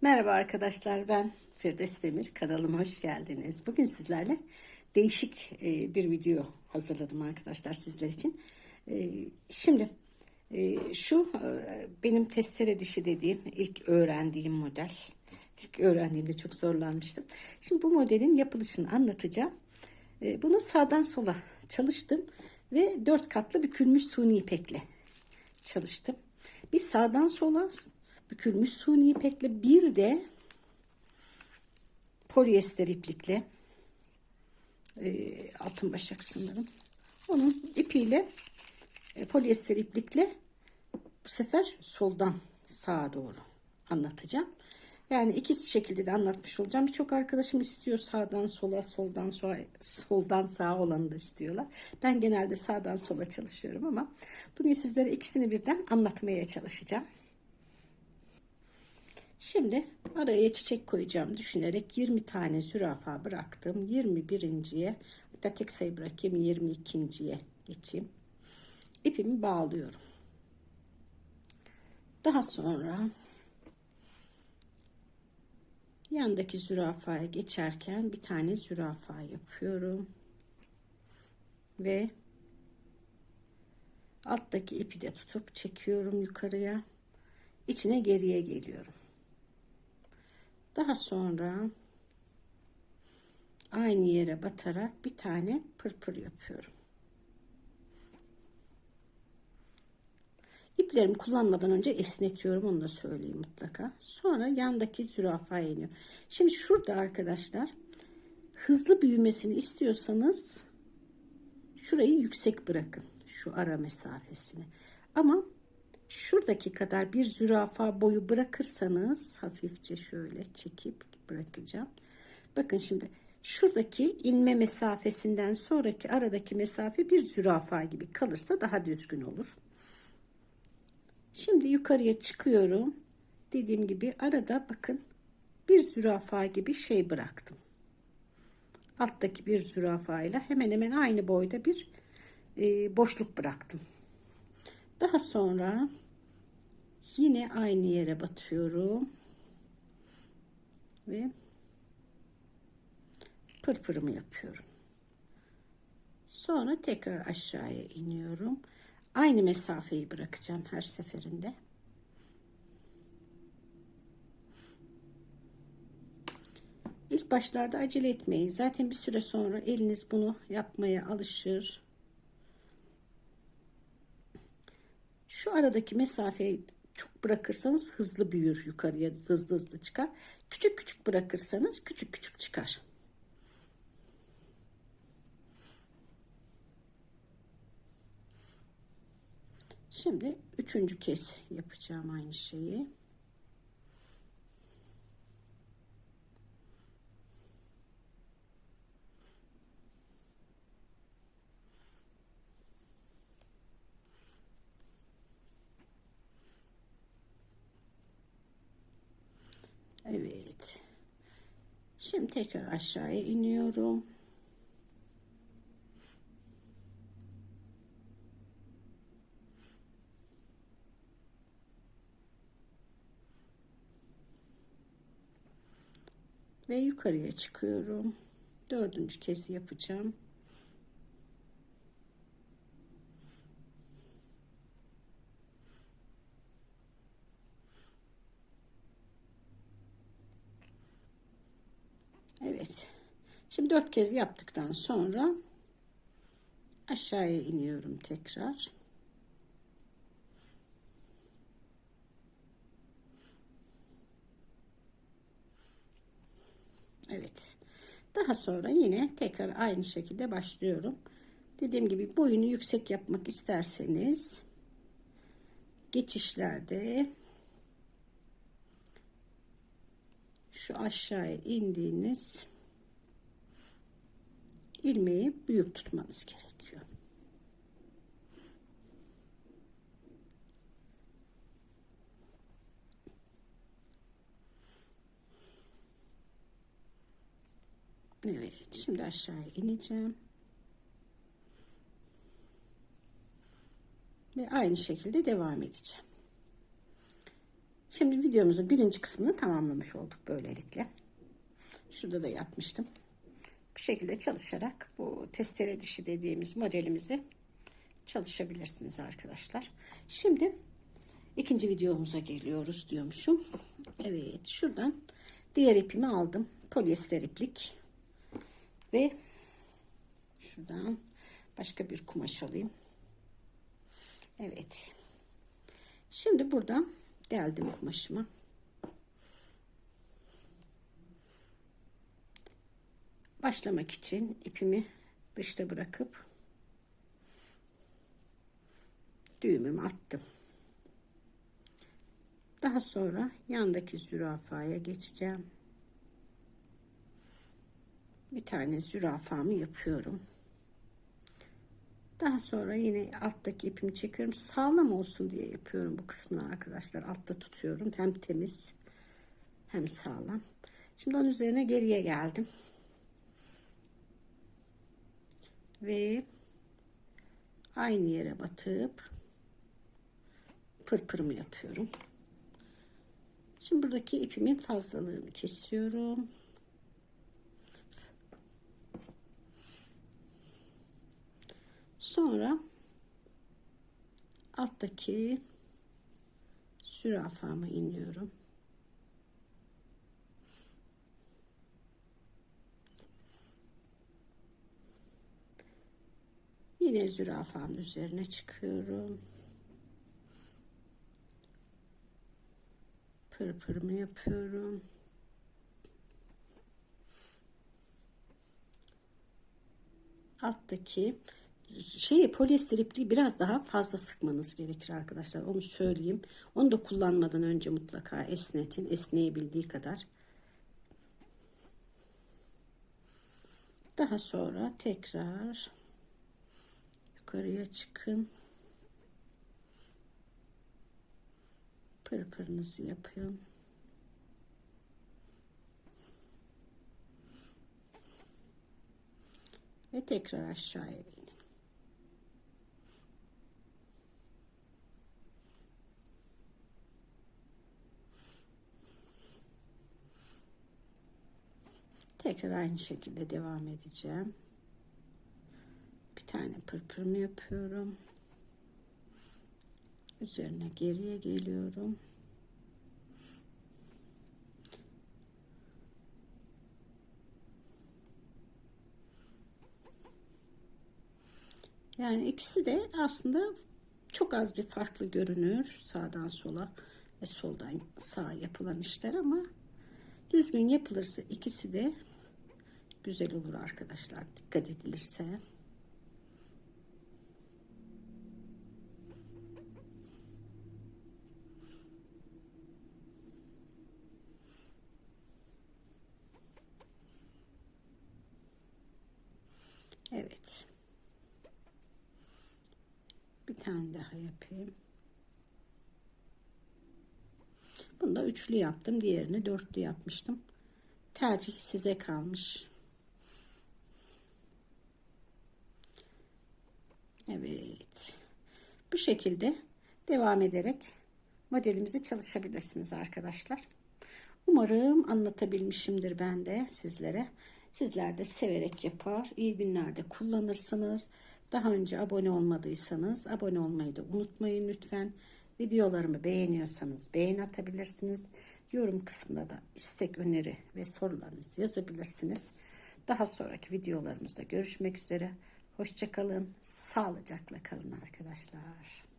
Merhaba arkadaşlar ben Firdevs Demir kanalıma hoş geldiniz. Bugün sizlerle değişik e, bir video hazırladım arkadaşlar sizler için. E, Şimdi e, şu benim testere dişi dediğim ilk öğrendiğim model. İlk öğrendiğimde çok zorlanmıştım. Şimdi bu modelin yapılışını anlatacağım. Bunu sağdan sola çalıştım ve dört katlı bükülmüş suni ipekle çalıştım. Bir sağdan sola bükülmüş suni ipekle bir de polyester iplikle e, altın başak sanırım. Onun ipiyle e, polyester iplikle bu sefer soldan sağa doğru anlatacağım. Yani iki şekilde de anlatmış olacağım. Birçok arkadaşım istiyor sağdan sola, soldan sola, soldan sağa olanı da istiyorlar. Ben genelde sağdan sola çalışıyorum ama bugün sizlere ikisini birden anlatmaya çalışacağım. Şimdi araya çiçek koyacağım düşünerek 20 tane zürafa bıraktım. 21.ye hatta tek sayı bırakayım 22.ye geçeyim. İpimi bağlıyorum. Daha sonra yandaki zürafaya geçerken bir tane zürafa yapıyorum. Ve alttaki ipi de tutup çekiyorum yukarıya. İçine geriye geliyorum. Daha sonra aynı yere batarak bir tane pırpır yapıyorum. İplerimi kullanmadan önce esnetiyorum onu da söyleyeyim mutlaka. Sonra yandaki zürafaya iniyorum. Şimdi şurada arkadaşlar hızlı büyümesini istiyorsanız şurayı yüksek bırakın. Şu ara mesafesini. Ama şuradaki kadar bir zürafa boyu bırakırsanız hafifçe şöyle çekip bırakacağım. Bakın şimdi şuradaki inme mesafesinden sonraki aradaki mesafe bir zürafa gibi kalırsa daha düzgün olur. Şimdi yukarıya çıkıyorum. Dediğim gibi arada bakın bir zürafa gibi şey bıraktım. Alttaki bir zürafa ile hemen hemen aynı boyda bir e, boşluk bıraktım. Daha sonra yine aynı yere batıyorum. Ve pırpırımı yapıyorum. Sonra tekrar aşağıya iniyorum. Aynı mesafeyi bırakacağım her seferinde. İlk başlarda acele etmeyin. Zaten bir süre sonra eliniz bunu yapmaya alışır. Şu aradaki mesafeyi çok bırakırsanız hızlı büyür yukarıya hızlı hızlı çıkar. Küçük küçük bırakırsanız küçük küçük çıkar. Şimdi üçüncü kez yapacağım aynı şeyi. Evet. Şimdi tekrar aşağıya iniyorum. Ve yukarıya çıkıyorum. Dördüncü kez yapacağım. Evet. Şimdi dört kez yaptıktan sonra aşağıya iniyorum tekrar. Evet. Daha sonra yine tekrar aynı şekilde başlıyorum. Dediğim gibi boyunu yüksek yapmak isterseniz geçişlerde şu aşağıya indiğiniz ilmeği büyük tutmanız gerekiyor. Evet, şimdi aşağıya ineceğim. Ve aynı şekilde devam edeceğim. Şimdi videomuzun birinci kısmını tamamlamış olduk böylelikle. Şurada da yapmıştım. Bu şekilde çalışarak bu testere dişi dediğimiz modelimizi çalışabilirsiniz arkadaşlar. Şimdi ikinci videomuza geliyoruz diyormuşum. Evet şuradan diğer ipimi aldım. Polyester iplik ve şuradan başka bir kumaş alayım. Evet. Şimdi buradan geldim kumaşıma. Başlamak için ipimi dışta bırakıp düğümümü attım. Daha sonra yandaki zürafaya geçeceğim. Bir tane zürafamı yapıyorum. Daha sonra yine alttaki ipimi çekiyorum. Sağlam olsun diye yapıyorum bu kısmını arkadaşlar. Altta tutuyorum. Hem temiz hem sağlam. Şimdi onun üzerine geriye geldim. Ve aynı yere batıp pırpırımı yapıyorum. Şimdi buradaki ipimin fazlalığını kesiyorum. Sonra alttaki zürafamı iniyorum. Yine zürafanın üzerine çıkıyorum. Pırpırımı yapıyorum. Alttaki şeyi polyester ipliği biraz daha fazla sıkmanız gerekir arkadaşlar. Onu söyleyeyim. Onu da kullanmadan önce mutlaka esnetin. Esneyebildiği kadar. Daha sonra tekrar yukarıya çıkın. Pırpırınızı yapın. Ve tekrar aşağıya inin. Tekrar aynı şekilde devam edeceğim. Tane pırpırımı yapıyorum. Üzerine geriye geliyorum. Yani ikisi de aslında çok az bir farklı görünür sağdan sola ve soldan sağa yapılan işler ama düzgün yapılırsa ikisi de güzel olur arkadaşlar dikkat edilirse. Evet. Bir tane daha yapayım. Bunu da üçlü yaptım. Diğerini dörtlü yapmıştım. Tercih size kalmış. Evet. Bu şekilde devam ederek modelimizi çalışabilirsiniz arkadaşlar. Umarım anlatabilmişimdir ben de sizlere. Sizler de severek yapar, iyi günlerde kullanırsınız. Daha önce abone olmadıysanız abone olmayı da unutmayın lütfen. Videolarımı beğeniyorsanız beğen atabilirsiniz. Yorum kısmına da istek, öneri ve sorularınızı yazabilirsiniz. Daha sonraki videolarımızda görüşmek üzere. Hoşçakalın, sağlıcakla kalın arkadaşlar.